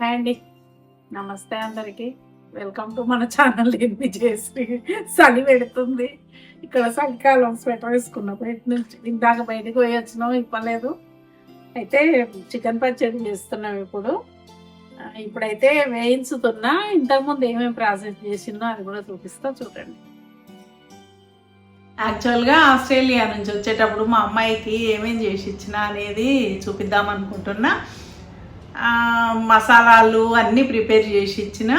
Hi అండి. నమస్తే అందరికి. వెల్కమ్ టు మన ఛానల్ ఎన్ని చేసి చలి పెడుతుంది. ఇక్కడ చలికాలం స్వెటర్ వేసుకున్న బయట నుంచి. ఇందాక బయటకు పోయి వచ్చినాం ఇవ్వలేదు. అయితే చికెన్ పచ్చడి చేస్తున్నాం ఇప్పుడు. ఇప్పుడైతే వేయించుతున్నా ఇంతకుముందు ఏమేమి ప్రాసెస్ చేసిందో అది కూడా చూపిస్తా చూడండి. యాక్చువల్గా ఆస్ట్రేలియా నుంచి వచ్చేటప్పుడు మా అమ్మాయికి ఏమేమి చేసి ఇచ్చినా అనేది చూపిద్దాం అనుకుంటున్నా. మసాలాలు అన్నీ ప్రిపేర్ చేసి ఇచ్చిన.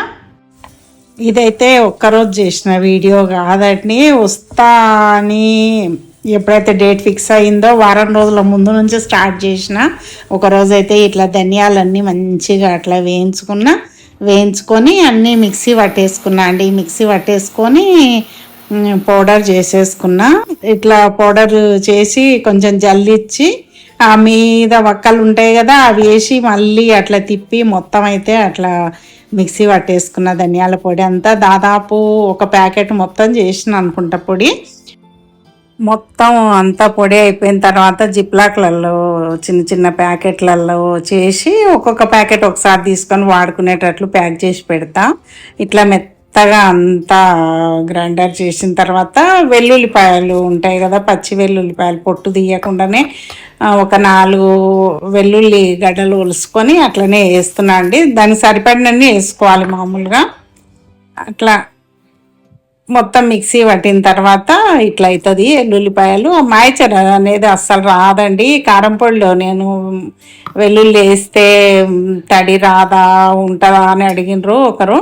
ఇదైతే ఒక్కరోజు చేసిన వీడియో కాదండి వస్తా అని ఎప్పుడైతే డేట్ ఫిక్స్ అయిందో వారం రోజుల ముందు నుంచి స్టార్ట్ చేసిన. ఒకరోజు అయితే ఇట్లా ధనియాలన్నీ మంచిగా అట్లా వేయించుకున్నా వేయించుకొని అన్నీ మిక్సీ పట్టేసుకున్నా. అండి మిక్సీ పట్టేసుకొని పౌడర్ చేసేసుకున్నా. ఇట్లా పౌడర్ చేసి కొంచెం జల్లిచ్చి ఆ మీద వక్కలు ఉంటాయి కదా అవి వేసి మళ్ళీ అట్లా తిప్పి మొత్తం అయితే అట్లా మిక్సీ పట్టేసుకున్న ధనియాల పొడి అంతా దాదాపు ఒక ప్యాకెట్ మొత్తం చేసిన అనుకుంటా పొడి. మొత్తం అంతా పొడి అయిపోయిన తర్వాత జిప్లాక్లలో చిన్న చిన్న ప్యాకెట్లలో చేసి ఒక్కొక్క ప్యాకెట్ ఒకసారి తీసుకొని వాడుకునేటట్లు ప్యాక్ చేసి పెడతా. ఇట్లా మెత్త మెత్తగా అంతా గ్రైండర్ చేసిన తర్వాత వెల్లుల్లిపాయలు ఉంటాయి కదా పచ్చి వెల్లుల్లిపాయలు పొట్టు తీయకుండానే ఒక నాలుగు వెల్లుల్లి గడ్డలు ఒలుసుకొని అట్లనే వేస్తున్నా అండి. దానికి సరిపడినన్ని వేసుకోవాలి మామూలుగా. అట్లా మొత్తం మిక్సీ పట్టిన తర్వాత ఇట్లా అవుతుంది వెల్లుల్లిపాయలు మాయచర్ అనేది అస్సలు రాదండి. కారం పొడిలో నేను వెల్లుల్లి వేస్తే తడి రాదా ఉంటుందా అని అడిగినరు ఒకరు.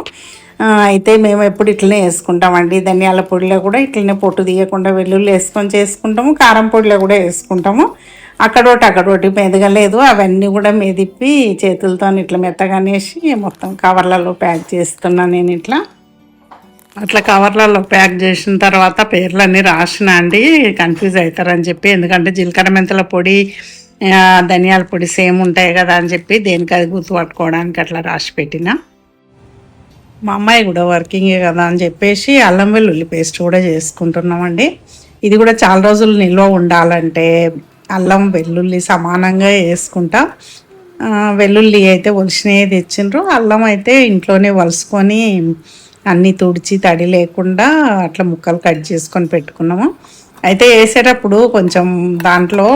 అయితే మేము ఎప్పుడు ఇట్లనే వేసుకుంటామండి. ధనియాల పొడిలో కూడా ఇట్లనే పొట్టు తీయకుండా వెల్లుల్లి వేసుకొని చేసుకుంటాము కారం పొడిలో కూడా వేసుకుంటాము. అక్కడోటి అక్కడోటి మెదగలేదు. అవన్నీ కూడా మెదిప్పి చేతులతో ఇట్లా మెత్తగానేసి మొత్తం కవర్లలో ప్యాక్ చేస్తున్నా నేను ఇట్లా. అట్లా కవర్లలో ప్యాక్ చేసిన తర్వాత పేర్లన్నీ రాసిన అండి కన్ఫ్యూజ్ అవుతారని చెప్పి. ఎందుకంటే జీలకర్ర మెంతుల పొడి ధనియాల పొడి సేమ్ ఉంటాయి కదా అని చెప్పి దేనికి అది గుర్తుపట్టుకోవడానికి అట్లా రాసి పెట్టిన. మా అమ్మాయి కూడా వర్కింగే కదా అని చెప్పేసి అల్లం వెల్లుల్లి పేస్ట్ కూడా చేసుకుంటున్నామండి. ఇది కూడా చాలా రోజులు నిల్వ ఉండాలంటే అల్లం వెల్లుల్లి సమానంగా వేసుకుంటా. వెల్లుల్లి అయితే ఒలిసినవి తెచ్చిండ్రు. అల్లం అయితే ఇంట్లోనే వలుసుకొని అన్నీ తుడిచి తడి లేకుండా అట్లా ముక్కలు కట్ చేసుకొని పెట్టుకున్నాము. అయితే వేసేటప్పుడు కొంచెం దాంట్లో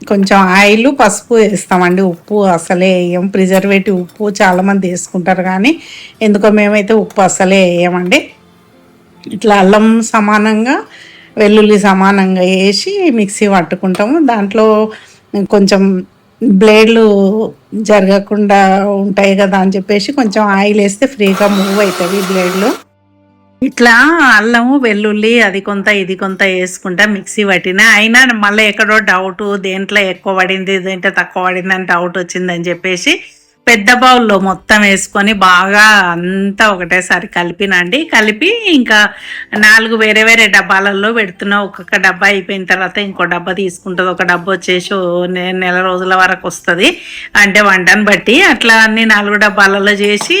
కొంచెం ఆయిల్ పసుపు వేస్తామండి. ఉప్పు అసలే వేయం ప్రిజర్వేటివ్ ఉప్పు చాలామంది వేసుకుంటారు కానీ ఎందుకో మేమైతే ఉప్పు అసలే వేయమండి. ఇట్లా అల్లం సమానంగా వెల్లుల్లి సమానంగా వేసి మిక్సీ పట్టుకుంటాము. దాంట్లో కొంచెం బ్లేడ్లు జరగకుండా ఉంటాయి కదా అని చెప్పేసి కొంచెం ఆయిల్ వేస్తే ఫ్రీగా మూవ్ అవుతుంది బ్లేడ్లు. ఇట్లా అల్లము వెల్లుల్లి అది కొంత ఇది కొంత వేసుకుంటా మిక్సీ పట్టిన. అయినా మళ్ళీ ఎక్కడో డౌట్ దేంట్లో ఎక్కువ పడింది దేంట్లో తక్కువ పడింది అని డౌట్ వచ్చిందని చెప్పేసి పెద్ద బౌల్లో మొత్తం వేసుకొని బాగా అంతా ఒకటేసారి కలిపినండి. కలిపి ఇంకా నాలుగు వేరే వేరే డబ్బాలలో పెడుతున్నా. ఒక్కొక్క డబ్బా అయిపోయిన తర్వాత ఇంకో డబ్బా తీసుకుంటుంది. ఒక డబ్బా వచ్చేసి ఓ నె- నెల రోజుల వరకు వస్తుంది. అంటే వంటను బట్టి అట్లా అన్ని నాలుగు డబ్బాలలో చేసి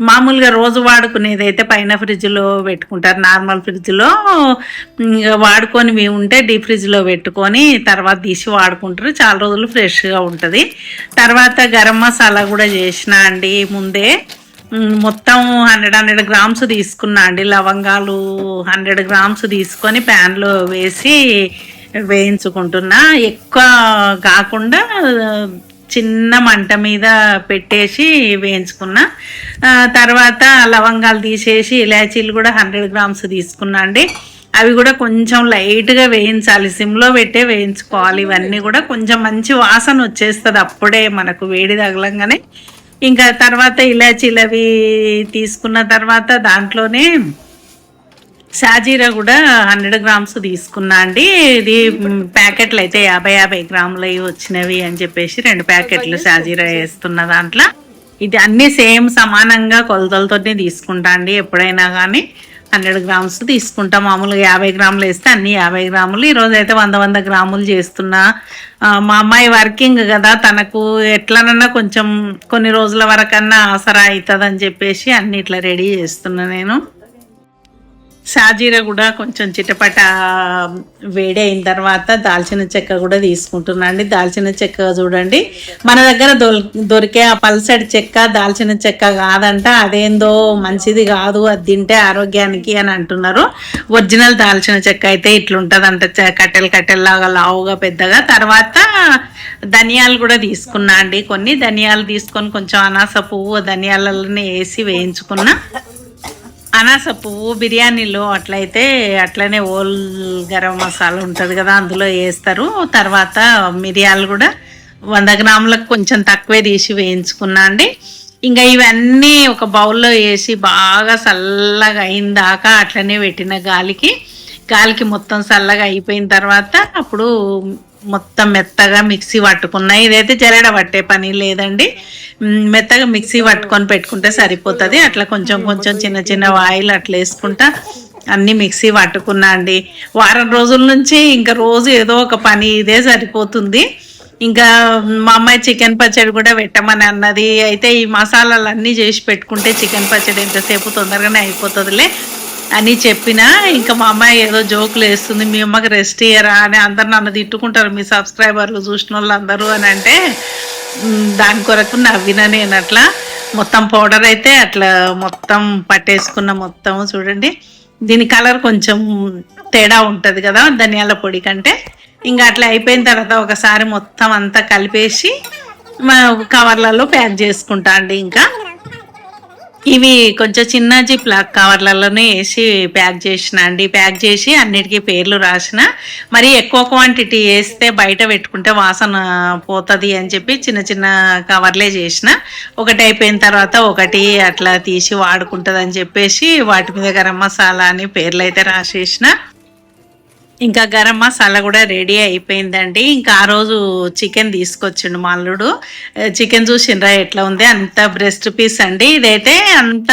మామూలుగా రోజు వాడుకునేది అయితే పైన ఫ్రిడ్జ్లో పెట్టుకుంటారు. నార్మల్ ఫ్రిడ్జ్లో ఇంకా వాడుకొని ఉంటే డీప్ ఫ్రిడ్జ్లో పెట్టుకొని తర్వాత తీసి వాడుకుంటారు. చాలా రోజులు ఫ్రెష్గా ఉంటుంది. తర్వాత గరం మసాలా కూడా చేసిన అండి ముందే. మొత్తం హండ్రెడ్ హండ్రెడ్ గ్రామ్స్ తీసుకున్నా అండి. లవంగాలు హండ్రెడ్ గ్రామ్స్ తీసుకొని ప్యాన్లో వేసి వేయించుకుంటున్నా. ఎక్కువ కాకుండా చిన్న మంట మీద పెట్టేసి వేయించుకున్నా. తర్వాత లవంగాలు తీసేసి ఇలాచీలు కూడా హండ్రెడ్ గ్రామ్స్ తీసుకున్నా అండి. అవి కూడా కొంచెం లైట్గా వేయించాలి. సిమ్లో పెట్టే వేయించుకోవాలి. ఇవన్నీ కూడా కొంచెం మంచి వాసన వచ్చేస్తుంది అప్పుడే మనకు వేడి తగలంగానే. ఇంకా తర్వాత ఇలాచీలు అవి తీసుకున్న తర్వాత దాంట్లోనే షాజీరా కూడా హండ్రెడ్ గ్రామ్స్ తీసుకున్నా అండి. ఇది ప్యాకెట్లు అయితే యాభై యాభై గ్రాములు అవి వచ్చినవి అని చెప్పేసి రెండు ప్యాకెట్లు షాజీరా వేస్తున్న దాంట్లో. ఇది అన్నీ సేమ్ సమానంగా కొలతలతోనే తీసుకుంటా అండి. ఎప్పుడైనా కానీ హండ్రెడ్ గ్రామ్స్ తీసుకుంటా. మామూలుగా యాభై గ్రాములు వేస్తే అన్ని యాభై గ్రాములు. ఈరోజు అయితే వంద వంద గ్రాములు చేస్తున్నా. మా అమ్మాయి వర్కింగ్ కదా. తనకు ఎట్లనన్నా కొంచెం కొన్ని రోజుల వరకన్నా ఆసరా అవుతుంది అని చెప్పేసి అన్ని ఇట్లా రెడీ చేస్తున్నా నేను. షాజీర కూడా కొంచెం చిటపట వేడి అయిన తర్వాత దాల్చిన చెక్క కూడా తీసుకుంటున్నా అండి. దాల్చిన చెక్క చూడండి. మన దగ్గర దొల్- దొరికే ఆ పల్సడి చెక్క దాల్చిన చెక్క కాదంట. అదేందో మంచిది కాదు. అది తింటే ఆరోగ్యానికి అని అంటున్నారు. ఒరిజినల్ దాల్చిన చెక్క అయితే ఇట్లుంటుందంట. కట్టెలు కట్టెల్లాగా లావుగా పెద్దగా. తర్వాత ధనియాలు కూడా తీసుకున్నా అండి. కొన్ని ధనియాలు తీసుకొని కొంచెం అనాస పువ్వు ధనియాలలోనే వేసి వేయించుకున్నా. అనాస పువ్వు బిర్యానీలో అట్లయితే అట్లనే ఓల్ గరం మసాలా ఉంటుంది కదా అందులో వేస్తారు. తర్వాత మిరియాలు కూడా వంద గ్రాములకు కొంచెం తక్కువే తీసి వేయించుకున్నా అండి. ఇంకా ఇవన్నీ ఒక బౌల్లో వేసి బాగా చల్లగా అయిన దాకా అట్లనే పెట్టిన గాలికి. గాలికి మొత్తం చల్లగా అయిపోయిన తర్వాత అప్పుడు మొత్తం మెత్తగా మిక్సీ పట్టుకున్నా. ఇదైతే జరడ పట్టే పని లేదండి. మెత్తగా మిక్సీ పట్టుకొని పెట్టుకుంటే సరిపోతుంది. అట్లా కొంచెం కొంచెం చిన్న చిన్న ఆయిల్ అట్లా వేసుకుంటా అన్ని మిక్సీ పట్టుకున్నా అండి. వారం రోజుల నుంచి ఇంకా రోజు ఏదో ఒక పని ఇదే సరిపోతుంది. ఇంకా మా అమ్మాయి చికెన్ పచ్చడి కూడా పెట్టమని అన్నది. అయితే ఈ మసాలాలు అన్నీ చేసి పెట్టుకుంటే చికెన్ పచ్చడి ఎంతసేపు తొందరగానే అయిపోతుందిలే. అని చెప్పిన ఇంకా మా అమ్మాయి ఏదో జోకులు వేస్తుంది మీ అమ్మకి రెస్ట్ ఇయ్యరా అని అందరు నన్ను తిట్టుకుంటారు. మీ సబ్స్క్రైబర్లు చూసిన వాళ్ళు అందరూ అని అంటే దాని కొరకు నవ్విన నేను అట్లా మొత్తం పౌడర్ అయితే అట్లా మొత్తం పట్టేసుకున్న మొత్తం చూడండి. దీని కలర్ కొంచెం తేడా ఉంటుంది కదా ధనియాల పొడి కంటే. ఇంకా అట్లా అయిపోయిన తర్వాత ఒకసారి మొత్తం అంతా కలిపేసి మా కవర్లలో ప్యాక్ చేసుకుంటా అండి ఇంకా. ఇవి కొంచెం చిన్న జిప్ లాక్ కవర్లలోనే వేసి ప్యాక్ చేసిన అండి. ప్యాక్ చేసి అన్నిటికీ పేర్లు రాసిన. మరి ఎక్కువ క్వాంటిటీ వేస్తే బయట పెట్టుకుంటే వాసన పోతుంది అని చెప్పి చిన్న చిన్న కవర్లే చేసిన. ఒకటి అయిపోయిన తర్వాత ఒకటి అట్లా తీసి వాడుకుంటుంది అని చెప్పేసి వాటి మీద గరం మసాలా అని పేర్లు అయితే రాసేసిన. ఇంకా గరం మసాలా కూడా రెడీ అయిపోయిందండి. ఇంకా ఆ రోజు చికెన్ తీసుకొచ్చిండు మా అల్లుడు. చికెన్ చూసిండ్రా ఎట్లా ఉంది? అంత బ్రెస్ట్ పీస్ అండి. ఇదైతే అంత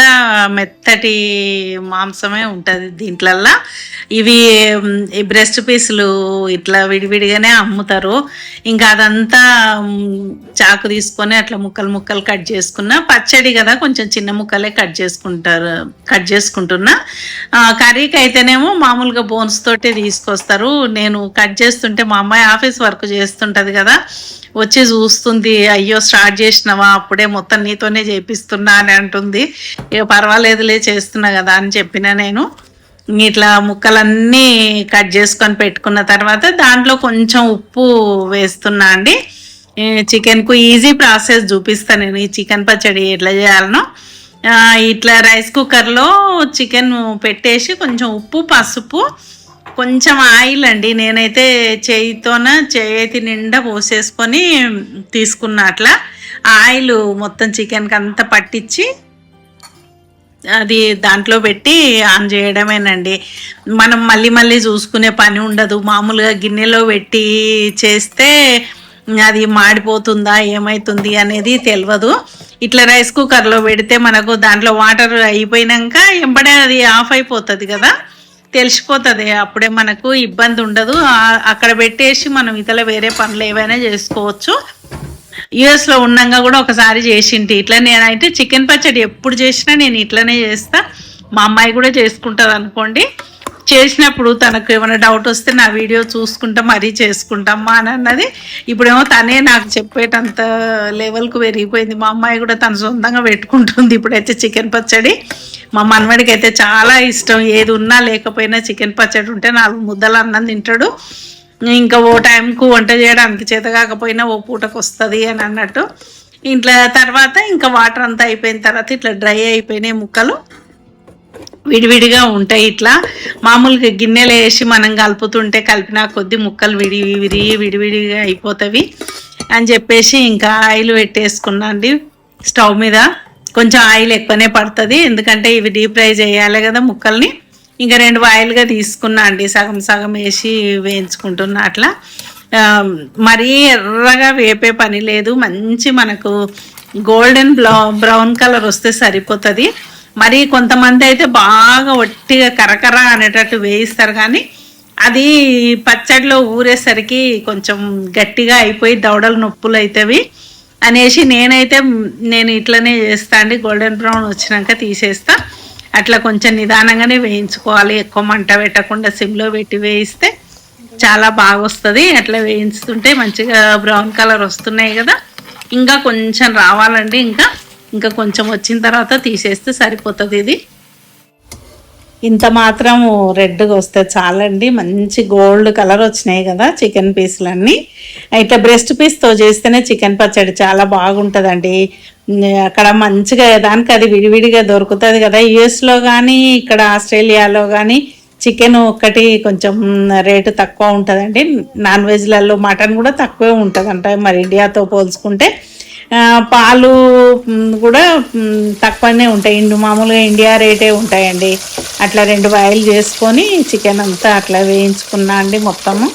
మెత్తటి మాంసమే ఉంటుంది దీంట్లల్లా. ఇవి ఈ బ్రెస్ట్ పీసులు ఇట్లా విడివిడిగానే అమ్ముతారు. ఇంకా అదంతా చాకు తీసుకొని అట్లా ముక్కలు ముక్కలు కట్ చేసుకున్నా. పచ్చడి కదా కొంచెం చిన్న ముక్కలే కట్ చేసుకుంటారు కట్ చేసుకుంటున్నా. కర్రీకి అయితేనేమో మామూలుగా బోన్స్ తోటే తీసుకొస్తారు వస్తారు. నేను కట్ చేస్తుంటే మా అమ్మాయి ఆఫీస్ వర్క్ చేస్తుంటుంది కదా. వచ్చి చూస్తుంది అయ్యో స్టార్ట్ చేసినావా? అప్పుడే మొత్తం నీతోనే చేపిస్తున్నా అని అంటుంది. ఇక పర్వాలేదులే చేస్తున్నా కదా అని చెప్పిన నేను. ఇట్లా ముక్కలన్నీ కట్ చేసుకొని పెట్టుకున్న తర్వాత దాంట్లో కొంచెం ఉప్పు వేస్తున్నా అండి. చికెన్కు ఈజీ ప్రాసెస్ చూపిస్తాను నేను. ఈ చికెన్ పచ్చడి ఎట్లా చేయాలనో. ఇట్లా రైస్ కుక్కర్లో చికెన్ పెట్టేసి కొంచెం ఉప్పు పసుపు కొంచెం ఆయిల్ అండి. నేనైతే చేయితోన చేతి నిండా పోసేసుకొని తీసుకున్న అట్లా. ఆయిల్ మొత్తం చికెన్కి అంతా పట్టించి అది దాంట్లో పెట్టి ఆన్ చేయడమేనండి. మనం మళ్ళీ మళ్ళీ చూసుకునే పని ఉండదు. మామూలుగా గిన్నెలో పెట్టి చేస్తే అది మాడిపోతుందా ఏమవుతుంది అనేది తెలియదు ఇట్లా రైస్ కుక్కర్లో పెడితే మనకు దాంట్లో వాటర్ అయిపోయినాక ఎంబడే అది ఆఫ్ అయిపోతుంది కదా. తెలిసిపోతుంది. అప్పుడే మనకు ఇబ్బంది ఉండదు. అక్కడ పెట్టేసి మనం ఇతల వేరే పనులు ఏవైనా చేసుకోవచ్చు. యుఎస్లో ఉన్నాగా కూడా ఒకసారి చేసింటి. ఇట్లా నేనైతే చికెన్ పచ్చడి ఎప్పుడు చేసినా నేను ఇట్లనే చేస్తా. మా అమ్మాయి కూడా చేసుకుంటుంది అనుకోండి. చేసినప్పుడు తనకు ఏమైనా డౌట్ వస్తే నా వీడియో చూసుకుంటా మరీ చేసుకుంటామా అని అన్నది. ఇప్పుడేమో తనే నాకు చెప్పేటంత లెవెల్కు పెరిగిపోయింది. మా అమ్మాయి కూడా తన సొంతంగా పెట్టుకుంటుంది ఇప్పుడైతే చికెన్ పచ్చడి. మా మనవడికి అయితే చాలా ఇష్టం. ఏది ఉన్నా లేకపోయినా చికెన్ పచ్చడి ఉంటే నాలుగు ముద్దలు అన్నం తింటాడు. ఇంకా ఓ టైంకు వంట చేయడానికి చేత కాకపోయినా ఓ పూటకు వస్తుంది అని అన్నట్టు. ఇంట్లో తర్వాత ఇంకా వాటర్ అంతా అయిపోయిన తర్వాత ఇట్లా డ్రై అయిపోయినాయి ముక్కలు. విడివిడిగా ఉంటాయి ఇట్లా. మామూలుగా గిన్నెలు వేసి మనం కలుపుతుంటే కలిపిన కొద్ది ముక్కలు విడి విరి విడివిడిగా అయిపోతుంది అని చెప్పేసి ఇంకా ఆయిల్ పెట్టేసుకున్నా అండి స్టవ్ మీద. కొంచెం ఆయిల్ ఎక్కువనే పడుతుంది. ఎందుకంటే ఇవి డీప్ ఫ్రై చేయాలి కదా ముక్కల్ని. ఇంకా రెండు ఆయిల్గా తీసుకున్నా అండి. సగం సగం వేసి వేయించుకుంటున్నా అట్లా. మరీ ఎర్రగా వేపే పని లేదు. మంచి మనకు గోల్డెన్ బ్రౌ బ్రౌన్ కలర్ వస్తే సరిపోతుంది. మరి కొంతమంది అయితే బాగా ఒట్టిగా కరకర అనేటట్టు వేయిస్తారు కానీ అది పచ్చడిలో ఊరేసరికి కొంచెం గట్టిగా అయిపోయి దవడలు నొప్పులు అవుతాయి అనేసి నేనైతే నేను ఇట్లనే చేస్తా అండి. గోల్డెన్ బ్రౌన్ వచ్చినాక తీసేస్తా. అట్లా కొంచెం నిదానంగానే వేయించుకోవాలి. ఎక్కువ మంట పెట్టకుండా సిమ్లో పెట్టి వేయిస్తే చాలా బాగా వస్తుంది అట్లా వేయించుతుంటే మంచిగా బ్రౌన్ కలర్ వస్తున్నాయి కదా. ఇంకా కొంచెం రావాలండి ఇంకా. ఇంకా కొంచెం వచ్చిన తర్వాత తీసేస్తే సరిపోతుంది ఇది. ఇంత మాత్రం రెడ్గా వస్తే చాలండి. మంచి గోల్డ్ కలర్ వచ్చినాయి కదా చికెన్ పీసులన్నీ. అయితే బ్రెస్ట్ పీస్తో చేస్తేనే చికెన్ పచ్చడి చాలా బాగుంటుందండి. అక్కడ మంచిగా దానికి అది విడివిడిగా దొరుకుతుంది కదా. యుఎస్లో కానీ ఇక్కడ ఆస్ట్రేలియాలో కానీ చికెన్ ఒక్కటి కొంచెం రేటు తక్కువ ఉంటుందండి. నాన్ వెజ్లలో మటన్ కూడా తక్కువే ఉంటుంది అంటే మరి ఇండియాతో పోల్చుకుంటే పాలు కూడా తక్కువనే ఉంటాయి. ఇండు మామూలుగా ఇండియా రేటే ఉంటాయండి. అట్లా రెండు వాయిల్ చేసుకొని చికెన్ అంతా అట్లా వేయించుకున్నా అండి మొత్తము.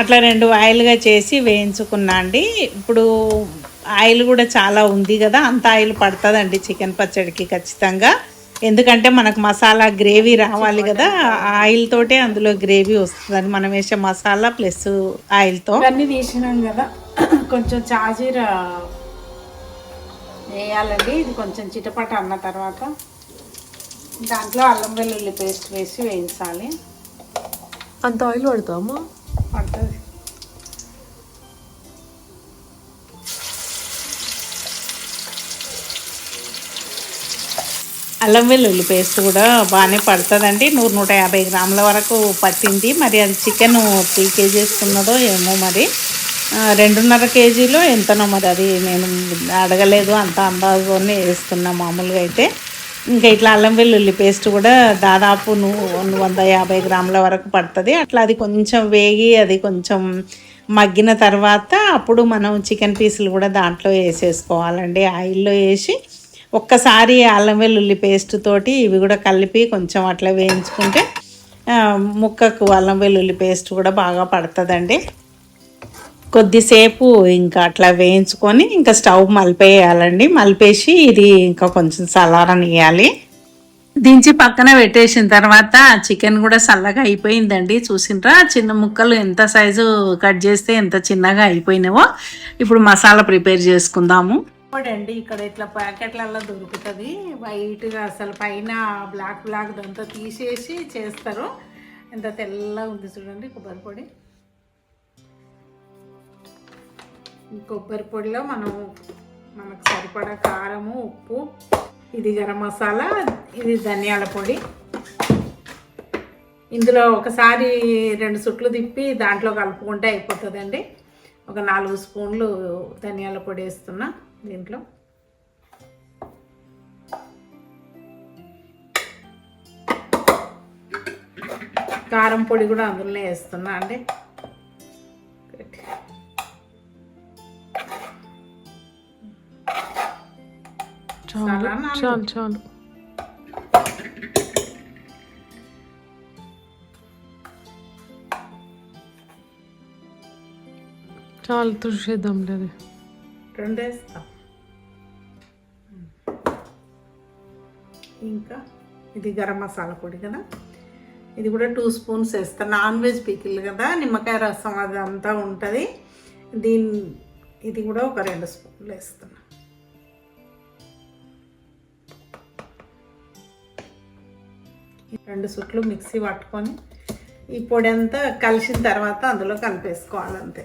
అట్లా రెండు ఆయిల్గా చేసి వేయించుకున్నా అండి. ఇప్పుడు ఆయిల్ కూడా చాలా ఉంది కదా అంత ఆయిల్ పడుతుందండి చికెన్ పచ్చడికి ఖచ్చితంగా. ఎందుకంటే మనకు మసాలా గ్రేవీ రావాలి కదా ఆయిల్ తోటే అందులో గ్రేవీ వస్తుందని మనం వేసే మసాలా ప్లస్ ఆయిల్తో. ఇవన్నీ తీసినాం కదా కొంచెం చాజీర వేయాలండి. ఇది కొంచెం చిటపట అన్న తర్వాత దాంట్లో అల్లం వెల్లుల్లి పేస్ట్ వేసి వేయించాలి. అంత ఆయిల్ పడతామా పడుతుంది. అల్లం వెల్లుల్లి పేస్ట్ కూడా బాగానే పడుతుందండి. నూరు నూట యాభై గ్రాముల వరకు పట్టింది. మరి అది చికెన్ త్రీ కేజీస్ ఉన్నదో ఏమో మరి. రెండున్నర కేజీలో ఎంతనో మరి అది నేను అడగలేదు. అంత అందాజునే వేస్తున్నా మామూలుగా అయితే. ఇంకా ఇట్లా అల్లం వెల్లుల్లి పేస్ట్ కూడా దాదాపు నువ్వు వంద యాభై గ్రాముల వరకు పడుతుంది. అట్లా అది కొంచెం వేగి అది కొంచెం మగ్గిన తర్వాత అప్పుడు మనం చికెన్ పీసులు కూడా దాంట్లో వేసేసుకోవాలండి. ఆయిల్లో వేసి ఒక్కసారి అల్లం వెల్లుల్లి పేస్ట్ తోటి ఇవి కూడా కలిపి కొంచెం అట్లా వేయించుకుంటే ముక్కకు అల్లం వెల్లుల్లి పేస్ట్ కూడా బాగా పడుతుందండి. కొద్దిసేపు ఇంకా అట్లా వేయించుకొని ఇంకా స్టవ్ మలిపేయాలండి. మలిపేసి ఇది ఇంకా కొంచెం చల్లారనియాలి దించి పక్కన పెట్టేసిన తర్వాత చికెన్ కూడా చల్లగా అయిపోయిందండి. చూసిండ్రా? చిన్న ముక్కలు ఎంత సైజు కట్ చేస్తే ఎంత చిన్నగా అయిపోయినావో. ఇప్పుడు మసాలా ప్రిపేర్ చేసుకుందాము. అండి ఇక్కడ ఇట్లా ప్యాకెట్లలో దొరుకుతుంది. వైట్గా అసలు పైన బ్లాక్ బ్లాక్ దంతా తీసేసి చేస్తారు. ఎంత తెల్లగా ఉంది చూడండి కొబ్బరి పొడి. ఈ కొబ్బరి పొడిలో మనం మనకు సరిపడా కారము ఉప్పు ఇది గరం మసాలా ఇది ధనియాల పొడి. ఇందులో ఒకసారి రెండు సుట్లు తిప్పి దాంట్లో కలుపుకుంటే అయిపోతుందండి. ఒక నాలుగు స్పూన్లు ధనియాల పొడి వేస్తున్నా. దీంట్లో. కారం పొడి కూడా అందులోనే వేస్తున్నా అండి చాలు చాలా. చాలు చాలు. చాలు తుడిచేద్దాం లేదు రెండు వేస్తా ఇంకా ఇది గరం మసాలా పొడి కదా. ఇది కూడా టూ స్పూన్స్ వేస్తాను నాన్ వెజ్ పికిల్ కదా నిమ్మకాయ రసం అది అంతా ఉంటుంది. దీని ఇది కూడా ఒక రెండు స్పూన్లు వేస్తున్నా రెండు సుట్లు మిక్సీ పట్టుకొని ఈ పొడి అంతా కలిసిన తర్వాత అందులో కలిపేసుకోవాలంతే.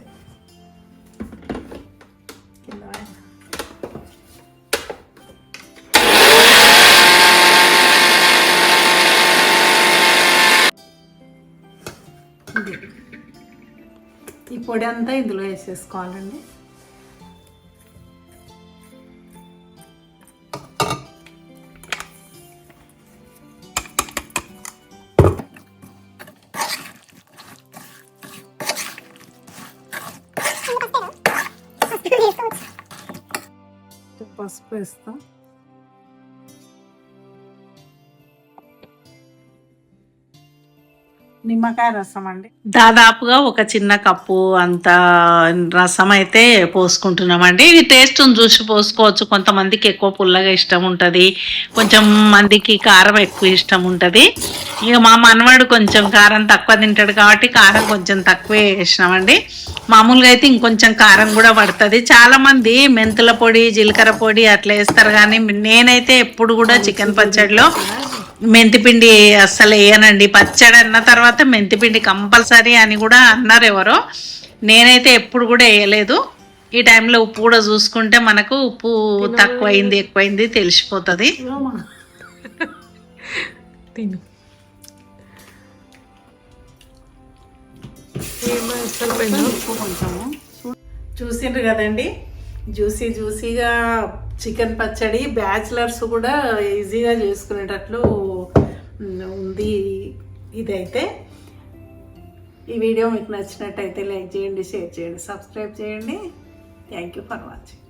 పొడి అంతా ఇందులో వేసేసుకోవాలండి. పసుపు వేస్తాం. నిమ్మకాయ రసం అండి. దాదాపుగా ఒక చిన్న కప్పు అంత రసం అయితే పోసుకుంటున్నామండి. ఇది టేస్ట్ చూసి పోసుకోవచ్చు. కొంతమందికి ఎక్కువ పుల్లగా ఇష్టం ఉంటుంది. కొంచెం మందికి కారం ఎక్కువ ఇష్టం ఉంటుంది. ఇక మా మనవాడు కొంచెం కారం తక్కువ తింటాడు కాబట్టి కారం కొంచెం తక్కువే వేసినామండి. మామూలుగా అయితే ఇంకొంచెం కారం కూడా పడుతుంది. చాలా మంది మెంతుల పొడి జీలకర్ర పొడి అట్లా వేస్తారు. కానీ నేనైతే ఎప్పుడు కూడా చికెన్ పచ్చడిలో మెంతిపిండి అస్సలు వేయనండి. పచ్చడి అన్న తర్వాత మెంతిపిండి కంపల్సరీ అని కూడా అన్నారు ఎవరో. నేనైతే ఎప్పుడు కూడా వేయలేదు. ఈ టైంలో ఉప్పు కూడా చూసుకుంటే మనకు ఉప్పు తక్కువైంది ఎక్కువైంది తెలిసిపోతుంది. తిను. చూసిండ్రు కదండి. జ్యూసీ జ్యూసీగా చికెన్ పచ్చడి బ్యాచిలర్స్ కూడా ఈజీగా చేసుకునేటట్లు ఉంది ఇదైతే. ఈ వీడియో మీకు నచ్చినట్టయితే లైక్ చేయండి షేర్ చేయండి సబ్స్క్రైబ్ చేయండి. Thank you for watching